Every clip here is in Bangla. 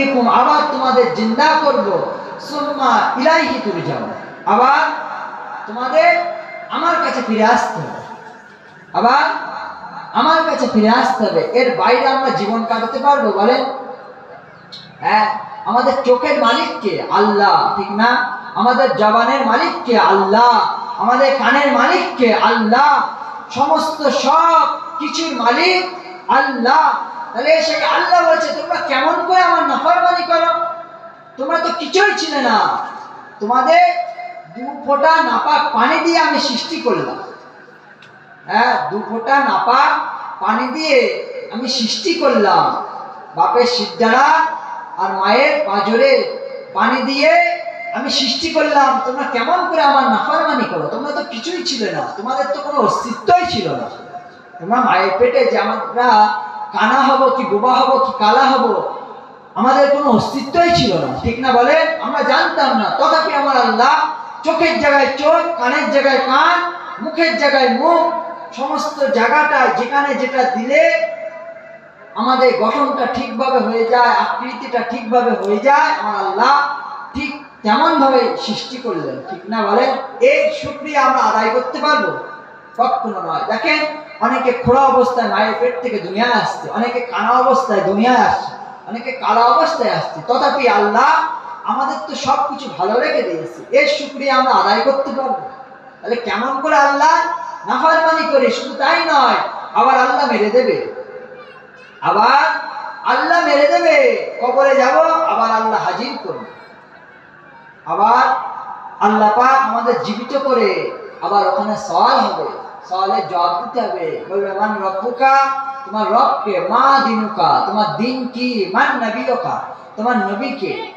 এরকম আবার তোমাদের জিন্দা করব। সুম্মা ইলাইহি তুরজাউ আবার তোমাদের আমার কাছে ফিরে আসতে হবে। আবার আমার কাছে ফিরে আসতে হবে। এর বাইরে আমরা জীবন কাটাতে পারব বলেন? হ্যাঁ আমাদের চোখের মালিককে আল্লাহ, ঠিক না? আমাদের জবানের মালিককে আল্লাহ। আমাদের কানের মালিককে আল্লাহ। সমস্ত সব কিছুর মালিক আল্লাহ। তাহলে সেই আল্লাহ বলছে, তোমরা কেমন করে আমার করো তোমরা তো কিছুই ছিলে না। তোমাদের দু ফোঁটা নাপাক পানি দিয়ে আমি সৃষ্টি করলাম। হ্যাঁ দু ফোঁটা নাপাক পানি দিয়ে আমি সৃষ্টি করলাম। বাপের সিদ্ধারা আর মায়ের পাজরে পানি দিয়ে আমি সৃষ্টি করলাম। তোমরা কেমন করে আমার নাফরমানি করো? তোমরা তো কিছুই ছিলে না। তোমাদের তো কোনো অস্তিত্বই ছিল না। তোমরা মায়ের পেটে যে আমরা কানা হব কি বোবা হব কি কালা হব আমাদের কোনো অস্তিত্বই ছিল না। ঠিক না বলেন আমরা জানতাম না। তথাপি আমার আল্লাহ চোখের জায়গায় চোখ, কানের জায়গায় কান, মুখের জায়গায় মুখ, সমস্ত জায়গাটা, যেখানে যেটা দিলে আমাদের গঠনটা ঠিকভাবে হয়ে যায়, আকৃতিটা ঠিকভাবে হয়ে যায়, আমার আল্লাহ ঠিক তেমনভাবে সৃষ্টি করলেন। ঠিক না বলেন এই সুক্রিয়া আমরা আদায় করতে পারব? কখনো নয়। দেখেন, অনেকে খোড়া অবস্থায় মায়ের পেট থেকে দুনিয়ায় আসছে, অনেকে কানা অবস্থায় দুনিয়ায় আসছে। অনেকে কালা অবস্থায় আসছে। তথাপি আল্লাহ আমাদের তো সব কিছু ভালো রেখে দিয়েছে। এর সুক্রিয়া আমরা আদায় করতে পারব। তাহলে কেমন করে আল্লাহ নাফারমানি করে? শুধু তাই নয়, আবার আল্লাহ মেরে দেবে। আবার আল্লাহ মেরে দেবে। কবরে যাব, আবার আল্লাহ হাজির করবে। আবার আল্লাহ পাক আমাদের জীবিত করে, আবার ওখানে সওয়াল হবে। সওয়ালের জবাব দিতে হবে। বলবে রব্বুকা তোমার রবকে, মা দিনুকা, তোমার দিন কি মান নবীকা তোমার নবীকে।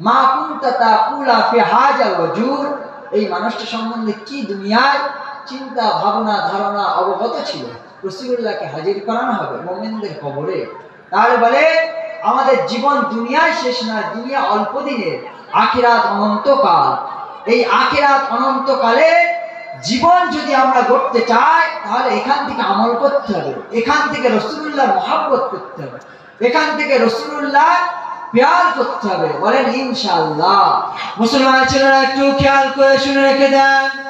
মা কুনতা তাকুলা ফি হাজাল ওয়াজুর। এই মানুষটা সম্বন্ধে কি দুনিয়ায় চিন্তা, ভাবনা, ধারণা অবগত ছিল? রসিগুল্লাহকে হাজির করানো হবে মোমেনদের কবরে। তাহলে বলে, আমাদের জীবন দুনিয়ায় শেষ নয় দুনিয়া অল্প দিনের। আখিরাত অনন্তকাল। এই আখিরাত অনন্তকালে জীবন যদি আমরা গড়তে চাই, তাহলে এখান থেকে আমল করতে হবে। এখান থেকে রসুল্লাহ মহাব্বত করতে হবে। এখান থেকে রসুল্লাহ প্যার করতে হবে। বলেন ইনশাল্লাহ মুসলমান ছেলেরা একটু খেয়াল করে শুনে রেখে দেন।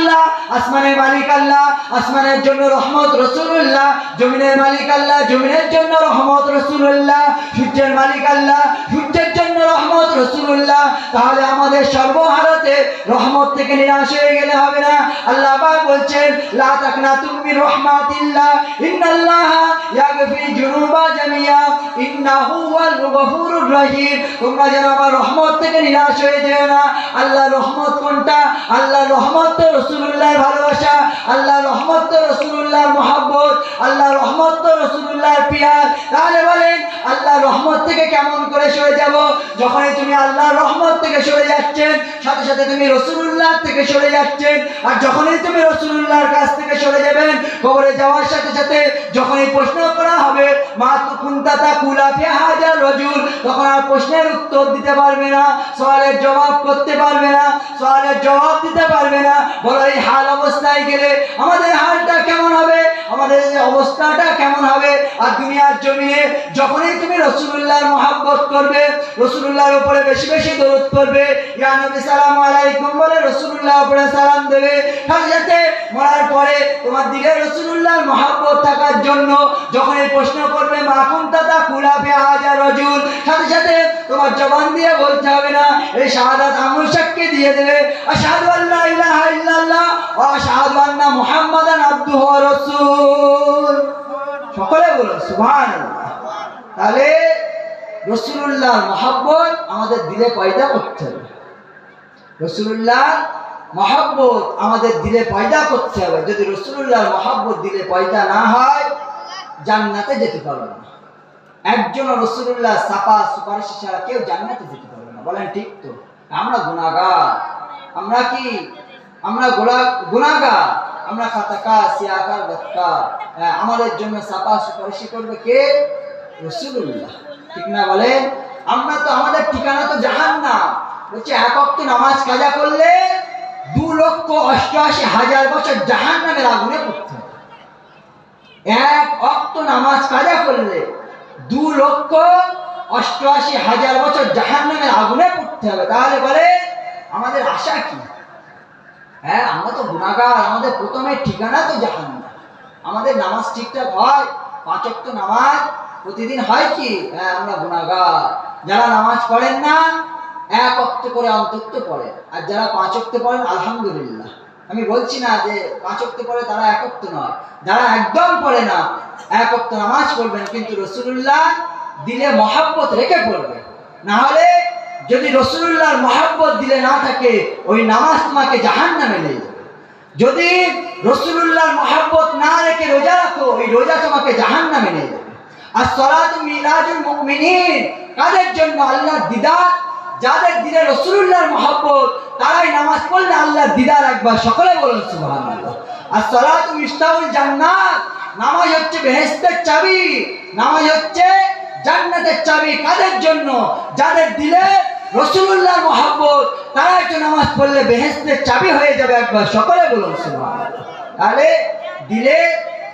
আসমানের মালিক আল্লাহ, আসমানের জন্য রহমত রসুল্লাহ জমিনের মালিক আল্লাহ, জমিনের জন্য রহমত রসুল্লাহ সূর্যের মালিক আল্লাহ, সূর্যের জন্য রহমত রাসূলুল্লাহ, তাহলে আমাদের সর্বহারতে রহমত থেকে নিরাশ হয়ে গেলে হবে না। আল্লাহ বলছেন, লা মির রাহমাতিল্লাহ রহমত থেকে পিয়ার। তাহলে বলেন আল্লাহ রহমত থেকে কেমন করে সরে যাব? যখনই তুমি আল্লাহর রহমত থেকে সরে যাচ্ছেন, সাথে সাথে তুমি রসুল্লাহ থেকে সরে যাচ্ছেন, আর যখনই তুমি রসুল্লাহর কাছ থেকে সরে যাবেন, কবরে যাওয়ার সাথে সাথে যখনই প্রশ্ন করা হবে, মা তুকুন তাতা কুলা ফি হাজার রজুল, তখন আর প্রশ্নের উত্তর দিতে পারবে না, সওয়ালের জবাব করতে পারবে না, সওয়ালের জবাব দিতে পারবে না, বলো এই হাল অবস্থায় গেলে আমাদের হালটা কেমন হবে? আমাদের অবস্থাটা কেমন হবে? আর দুনিয়ার জমিনে যখনই তুমি রসুল্লাহর মহাব্বত করবে রসুল্লাহর উপরে বেশি বেশি দৌড় করবে ইয়া নবী সালাম আলাইকুম বলে রসুল্লাহ উপরে সালাম দেবে। সাথে মরার পরে তোমার দিকে রসুল্লাহর মহাব্বত থাকার জন্য যখন এই প্রশ্ন করবে, মা কুন্তাতা কুলাবে হাজার রজুল? সাথে সাথে তোমার জবান দিয়ে বলতে হবে না। এই শাহাদাত আমল সাক্ষী দিয়ে দেবে। আশহাদু আল্লা ইলাহা ইল্লাল্লাহ ওয়া আশহাদু আন্না মুহাম্মাদান আবদুহু ওয়া রাসূল। সকলে বলো সুবহানাল্লাহ। তাহলে রসুল্লাহ মহাব্বত আমাদের দিলে পয়দা করতে হবে। রসুল্লাহ মহাব্বত আমাদের দিলে পয়দা করতে হবে। যদি রসুল্লাহ মহাব্বত দিলে পয়দা না হয়, জান্নাতে যেতে পারব না। একজন রসুল্লাহ সাপা সুপারিশ ছাড়া কেউ জান্নাতে যেতে পারবে না। বলেন ঠিক তো? আমরা গুণাগার আমরা কি? আমরা গোলা গুণাগার আমরা খাতাকা সিয়াকার বৎকার হ্যাঁ, আমাদের জন্য সাপা সুপারিশ করবে কে? রসুল্লাহ ঠিক না বলেন? আমরা তো আমাদের ঠিকানা তো জাহান না বলছে এক অক্ত নামাজ কাজা করলে দু লক্ষ অষ্টআশি হাজার বছর জাহান নামের আগুনে পড়তে এক অক্ত নামাজ কাজা করলে দু লক্ষ অষ্টআশি হাজার বছর জাহান নামের আগুনে পড়তে হবে। তাহলে বলে, আমাদের আশা কি? হ্যাঁ আমরা তো গুণাগার, আমাদের প্রথমে ঠিকানা তো জাহান আমাদের নামাজ ঠিকঠাক হয়, পাঁচ অক্ত নামাজ, প্রতিদিন হয় কি? হ্যাঁ আমরা গুণাগার। যারা নামাজ পড়েন না, এক অক্ত করে অন্তত পড়ে আর যারা পাঁচ অক্ত পড়েন, আলহামদুলিল্লাহ। আমি বলছি না যে পাঁচ অক্ত পড়ে তারা এক অক্ত নয়। যারা একদম পড়ে না এক অক্ত নামাজ পড়বেন, কিন্তু রসুল্লাহ দিলে মহাব্বত রেখে পড়বে। না হলে যদি রসুল্লাহর মহাব্বত দিলে না থাকে, ওই নামাজ তোমাকে জাহান নামে নিয়ে যাবে। যদি রসুল্লাহর মহাব্বত না রেখে রোজা রাখো, ওই রোজা তোমাকে জাহান নামে নিয়ে যাবে। আর সলাত মিলাজুল মুমিনিন, কাদের জন্য আল্লাহ দিদার যাদের দিলে রসুল্লাহর মহাব্বত, তারাই নামাজ পড়লে আল্লাহর দিদার একবার সকলে বলুন, সুবহানাল্লাহ। আর সলাত মিস্তাউল জান্নাত, নামাজ হচ্ছে বেহেশতের চাবি, নামাজ হচ্ছে জান্নাতের চাবি। কাদের জন্য? যাদের দিলে রসুল্লাহর মহাব্বত তারা একটু নামাজ পড়লে বেহেশতের চাবি হয়ে যাবে একবার সকলে বলুন, সুবহানাল্লাহ। তাহলে দিলে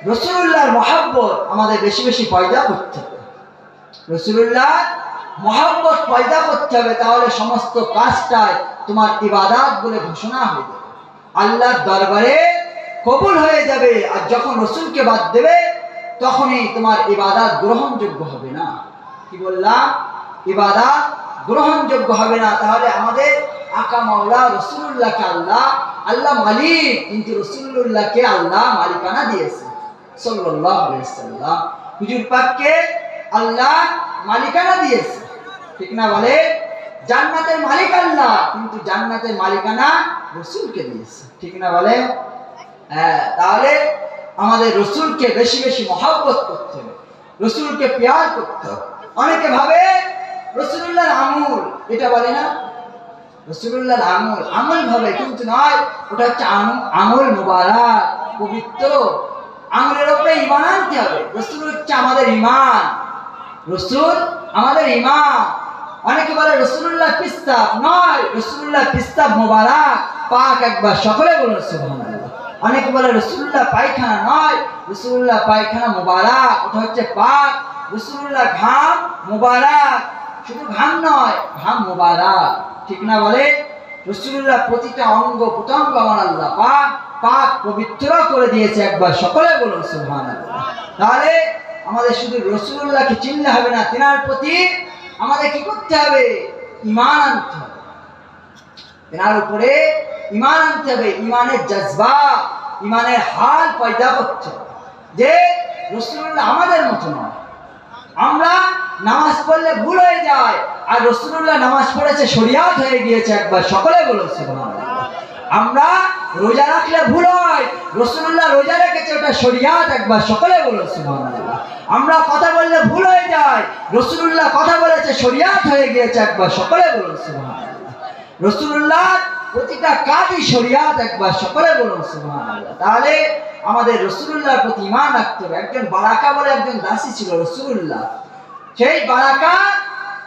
রসুল্লাহর মহাব্বত আমাদের বেশি বেশি পয়দা করতে হবে। রসুল্লাহ মহাব্বত পয়দা করতে হবে, তাহলে সমস্ত কাজটায় তোমার ইবাদাত বলে ঘোষণা যাবে আল্লাহর দরবারে কবুল হয়ে যাবে, আর যখন রসুলকে বাদ দেবে, তখনই তোমার ইবাদাত গ্রহণযোগ্য হবে না। কি বললাম? ইবাদাত গ্রহণযোগ্য হবে না, তাহলে আমাদের আকা মাওলা রসুল্লাহকে আল্লাহ আল্লাহ মালিক, কিন্তু রসুল্লাহকে আল্লাহ মালিকানা দিয়েছে। সাল্লাম হুজুর পাককে আল্লাহ মালিকানা দিয়েছে। ঠিক না বলে? জান্নাতের মালিক আল্লাহ, কিন্তু জান্নাতের মালিকানা রসুলকে দিয়েছে, ঠিক না বলে? হ্যাঁ তাহলে আমাদের রসুলকে বেশি বেশি মহাব্বত করতে হবে, রসুলকে পেয়ার করতে হবে। অনেকে ভাবে রসুল্লাহর আমুল, এটা বলে না? রসুল্লাহর আমল আমল ভাবে, কিন্তু নয়, ওটা হচ্ছে আম- আমল মুবারক, পবিত্র। আঙুলের ওপরে ইমান আনতে হবে। রসুল হচ্ছে আমাদের ইমান রসুল আমাদের ইমান অনেকে বলে রসুল্লাহ পিস্তাব নয় রসুল্লাহ পিস্তাব মোবারক। পাক একবার সকলে বলুন, সুবহানাল্লাহ। অনেকে বলে রসুল্লাহ পায়খানা নয় রসুল্লাহ পায়খানা মোবারক। ওটা হচ্ছে পাক। রসুল্লাহ ঘাম মোবারক। শুধু ঘাম নয়, ঘাম মোবারক। ঠিক না বলে? রসুল্লাহ প্রতিটা অঙ্গ প্রত্যঙ্গ আমার আল্লাহ পাক। পাক পবিত্র করে দিয়েছে একবার সকলে বলুন, সুবহানাল্লাহ। তাহলে আমাদের শুধু রসুল্লাহকে চিনলে হবে না, তেনার প্রতি আমাদের কি করতে হবে? ইমান আনতে হবে। তেনার উপরে ইমান আনতে হবে। ইমানের জজবা ইমানের হাল পয়দা করতে যে রসুল্লাহ আমাদের মতো নয়। আমরা নামাজ পড়লে ভুল হয়ে যায়। আর রসুল্লাহ নামাজ পড়েছে, শরিয়াত হয়ে গিয়েছে একবার। সকলে সুবহানাল্লাহ। আমরা রোজা রাখলে ভুল হয়। রসুল্লাহ রোজা রেখেছে, ওটা শরিয়াত একবার সকলে সুবহানাল্লাহ। আমরা কথা বললে ভুল হয়ে যায়। রসুল্লাহ কথা বলেছে, শরিয়াত হয়ে গিয়েছে, একবার সকলে সুবহানাল্লাহ। রসুল্লাহ প্রতিটা কাজই শরিয়াত, একবার সকলে বলুন তাহলে আমাদের রসুল্লাহর প্রতি ইমান রাখতে হবে। একজন বারাকা বলে একজন দাসী ছিল রসুল্লাহ। সেই বারাকা,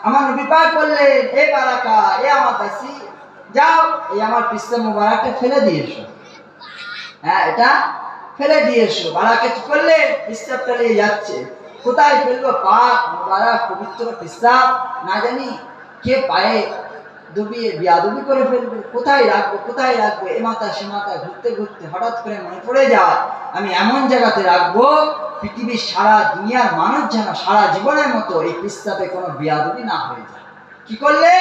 আমার নবী পাক বললেন, এ বারাকা, এ আমার দাসী যাও, এই আমার পিস্তা মোবারকটা ফেলে দিয়ে এসো। হ্যাঁ এটা ফেলে দিয়ে এসো। বারাকে কি করলে? পিস্তাবটা নিয়ে যাচ্ছে। কোথায় ফেলব পাক মোবারক, পবিত্র পিস্তাব না জানি কে পায়ে ডুবিয়ে, বিয়াদুবি করে ফেলবে। কোথায় রাখব কোথায় রাখব? এ মাথা, সে মাথা ঘুরতে ঘুরতে হঠাৎ করে মনে পড়ে যায়, আমি এমন জায়গাতে রাখব, পৃথিবীর সারা দুনিয়ার মানুষ যেন সারা জীবনের মতো এই পিস্তাবে কোনো বিয়াদুবি না হয়ে যায়। কি করলে?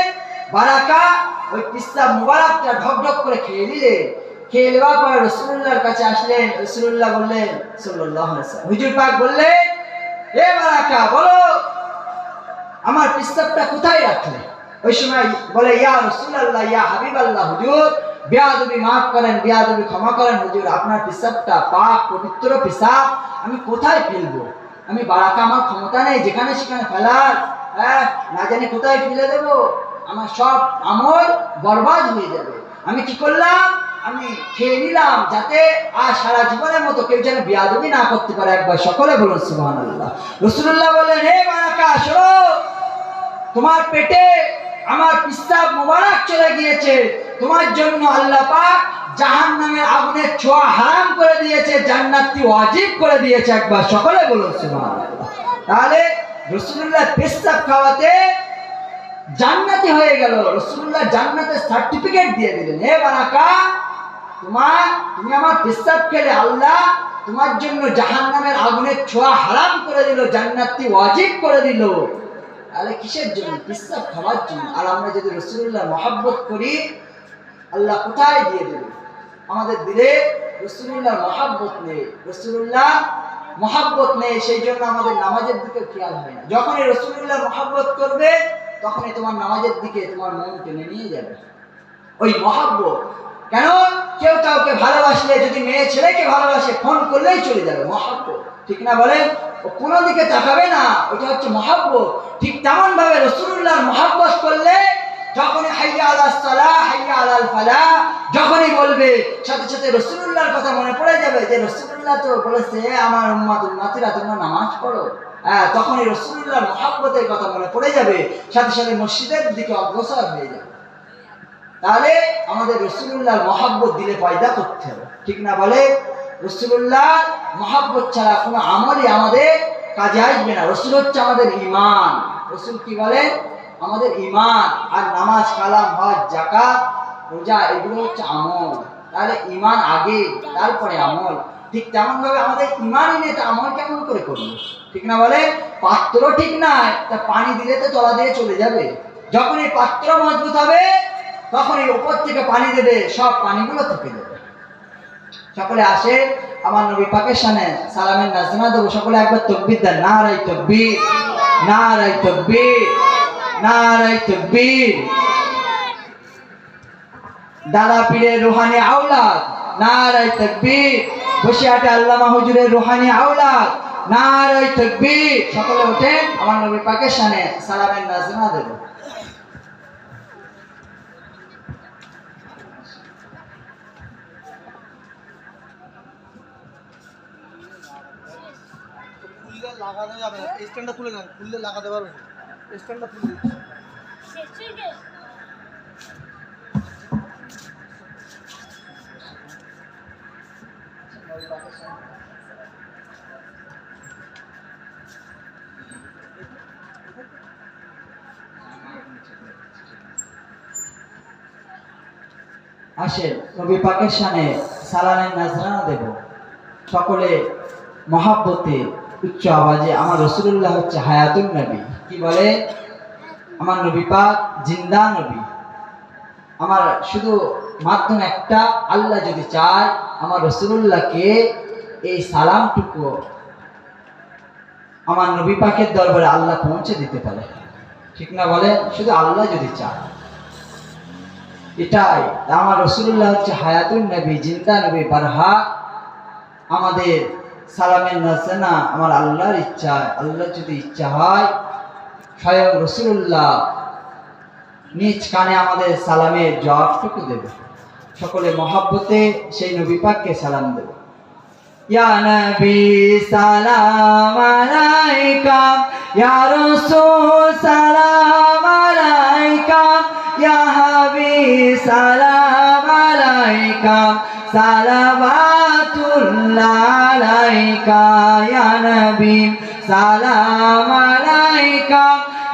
বারাকা, ওই পিস্তা মুবারকটা ঢক ঢক করে খেয়ে দিলে খেয়ে নেওয়ার পরে রসুল্লাহর কাছে আসলেন, রসুল্লাহ বললেন, সাল্লাল্লাহু হুজুর পাক বললেন, এ বারাকা, বলো, আমার পিস্তাবটা কোথায় রাখলে? ওই সময় বলে, ইয়া রসুল্লাহ ইয়া হাবিব আল্লাহ হুজুর, বেয়াদবি মাফ করেন, বেয়াদবি ক্ষমা করেন, হুজুর, আপনার পিসাবটা পাক, পবিত্র পিসাব আমি কোথায় ফেলব? আমি বারাকা আমার ক্ষমতা নেই, যেখানে সেখানে ফেলার হ্যাঁ না জানি কোথায় ফেলে দেব। আমার সব আমল বরবাদ হয়ে যাবে। আমি কি করলাম? আমি খেয়ে নিলাম যাতে আর সারা জীবনের মতো কেউ যেন বিয়াদবি না করতে পারে একবার। সকলে বলুন, সুবহানাল্লাহ। রসুল্লাহ বললেন, হে বারাকা, শোনো, তোমার পেটে আমার পিস্তাব মোবারক চলে গিয়েছে। তোমার জন্য আল্লাহ পাক জাহান নামের আগুনের ছোঁয়া হারাম করে দিয়েছে, জান্নাতটি ওয়াজিব করে দিয়েছে একবার। সকলে বলুন, সুবহানাল্লাহ। তাহলে রসুল্লাহ পেস্তাব খাওয়াতে জান্নাতি হয়ে গেল। রসুল্লাহ জান্নাতের সার্টিফিকেট দিয়ে দিলেন। হে বারাকা, তোমার, তুমি আমার পেস্তাব খেলে আল্লাহ তোমার জন্য জাহান নামের আগুনের ছোঁয়া হারাম করে দিল, জান্নাতটি ওয়াজিব করে দিল। তাহলে কিসের জন্য? পেস্তাব খাওয়ার জন্য। আর আমরা যদি রসুল্লাহ মহাব্বত করি, আল্লাহ কোথায় দিয়ে দেবে? আমাদের দিলে রসুল্লাহ মহাব্বত নেই। রসুল্লাহ মহাব্বত নেই, সেই জন্য আমাদের নামাজের দিকে খেয়াল হয় না। যখনই রসুল্লাহ মহাব্বত করবে তখনই তোমার নামাজের দিকে তোমার মন টেনে নিয়ে যাবে। ওই মহাব্বত। কেন? কেউ কাউকে ভালোবাসলে, যদি মেয়ে ছেলেকে ভালোবাসে, ফোন করলেই চলে যাবে মহাব্বত। ঠিক না বলেন? ও কোনো দিকে তাকাবে না ওটা হচ্ছে মহাব্বত। ঠিক তেমন ভাবে রসুল্লাহর মহাব্বত করলে, যখনই হাইয়া আলাল সালাহ, হাইয়া আলাল ফালা যখনই বলবে, সাথে সাথে রসুল্লাহর কথা মনে পড়ে যাবে যে রসুল্লাহ তো বলেছে, আমার উম্মাত উম্মাতিরা তোমরা নামাজ পড়ো। হ্যাঁ তখনই রসুল্লাহর মহাব্বতের কথা মনে পড়ে যাবে, সাথে সাথে মসজিদের দিকে অগ্রসর হয়ে যাবে। তাহলে আমাদের রসুল্লাহর মহাব্বত দিলে পয়দা করতে হবে, ঠিক না বলে? রসুল্লাহ মহাব্বত ছাড়া কোনো আমলই আমাদের কাজে আসবে না। রসুল হচ্ছে আমাদের ইমান রসুল কি বলে? আমাদের ইমান আর নামাজ, কালাম, হজ জাকাত রোজা, এগুলো হচ্ছে আমল। তাহলে ইমান আগে, তারপরে আমল। ঠিক তেমন ভাবে আমাদের ইমানই নেই, তা আমল কেমন করে করব? ঠিক না বলে? পাত্র ঠিক নাই, তা পানি দিলে তো তলা দিয়ে চলে যাবে। যখন এই পাত্র মজবুত হবে তখন এই উপর থেকে পানি দেবে, সব পানিগুলো থেকে দেবে। সকলে আসে, আমার নবী পাকের সামনে সালামের নাজমা দেবো। সকলে একবার তকবির দেন না রাই তকবির না রাই তকবির না রাই তকবির। দাদা পীরের রুহানি আওলাদ না রাই তকবির বসিয়াটে আল্লামা হুজুরের রুহানি আওলাদ। না রাই তকবির। সকলে ওঠেন, আমার নবী পাকের সালামের নাজমা দেবো। লাগানো যাবে স্ট্যান্ডটা তুলে নেন, খুললে লাগাতে পারবেন। স্ট্যান্ডটা তুলে আসেন নবী পাকের সামনে সালানের নাজরানা দেব। সকলে মহাব্বতে উচ্চ আওয়াজে, আমার রসুল্লাহ হচ্ছে হায়াতুন নবী। কি বলে? আমার নবী পাক জিন্দা নবী। আমার শুধু মাধ্যম একটা, আল্লাহ যদি চায়, আমার রসুল্লাহকে এই সালামটুকু আমার নবী পাকের দরবারে আল্লাহ পৌঁছে দিতে পারে। ঠিক না বলে? শুধু আল্লাহ যদি চায়। এটাই। আমার রসুল্লাহ হচ্ছে হায়াতুন নবী, জিন্দা নবী, বারহা। আমাদের সালামের নাসেনা আমার আল্লাহর ইচ্ছা আল্লাহ যদি ইচ্ছা হয়, স্বয়ং রসুল্লাহ নিজ কানে আমাদের সালামের জবাবটুকু দেবে। সকলে মহাব্বতে সেই নবী পাককে সালাম দেবে। ইয়া নবী, সালাম আলাইকা। ইয়া রাসূল, সালাম আলাইকা। ইয়া সালাম আলাইকা সালাওয়াতুল্লাহ আলাইকা, ইয়া নবী সালাম আলাইকা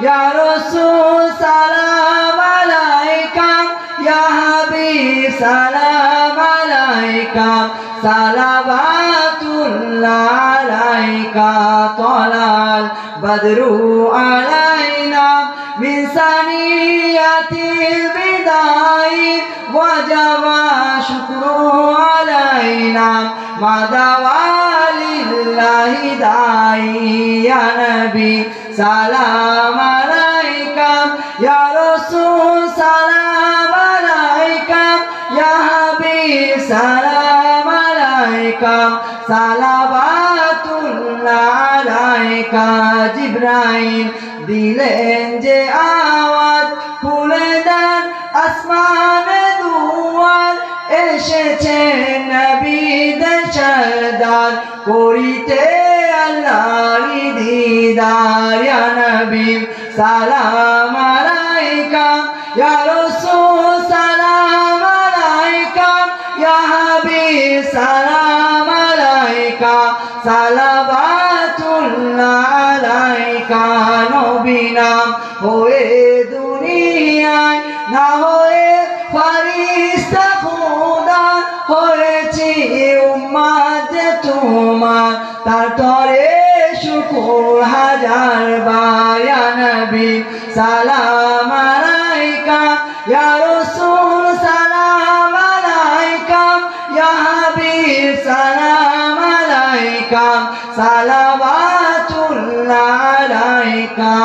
ইয়া রাসূল সালাম আলাইকা ইয়া হাবিব সালাম আলাইকা সালাওয়াতুল্লাহ আলাইকা, তলাল বদরু ثنية البداية وجب شكره علينا ما دعا لله داعي يا نبي سلام عليك يا رسول سلام عليك يا حبيب سلام عليك صلوات الله عليك মালাইকা জিব্রাইল দিলেন যে আওয়াজ খুলে দেন আসমানে দুয়ার এসেছে নবীদের সরদার, করিতে আল্লাহর দিদার। ইয়া নবী, সালাম আলাইকা ইয়া রাসূল, সালাম আলাইকা ইয়া হাবিব, সালাম আলাইকা সালাবাতুল্লাহ আলাইকা। নবী নাম হয়ে দুনিয়ায় না হয়ে ফারিস্তা খোদা হয়েছি উম্মাদ তোমার। তার তরে শুকুর হাজার বায়া নবী। সালাম আলাইকা, ইয়া রাসূল, সালাম আলাইকা, ইয়া হাবিব, সালাম আলাইকা, সালাওয়াতুল্লাহ আলাইকা।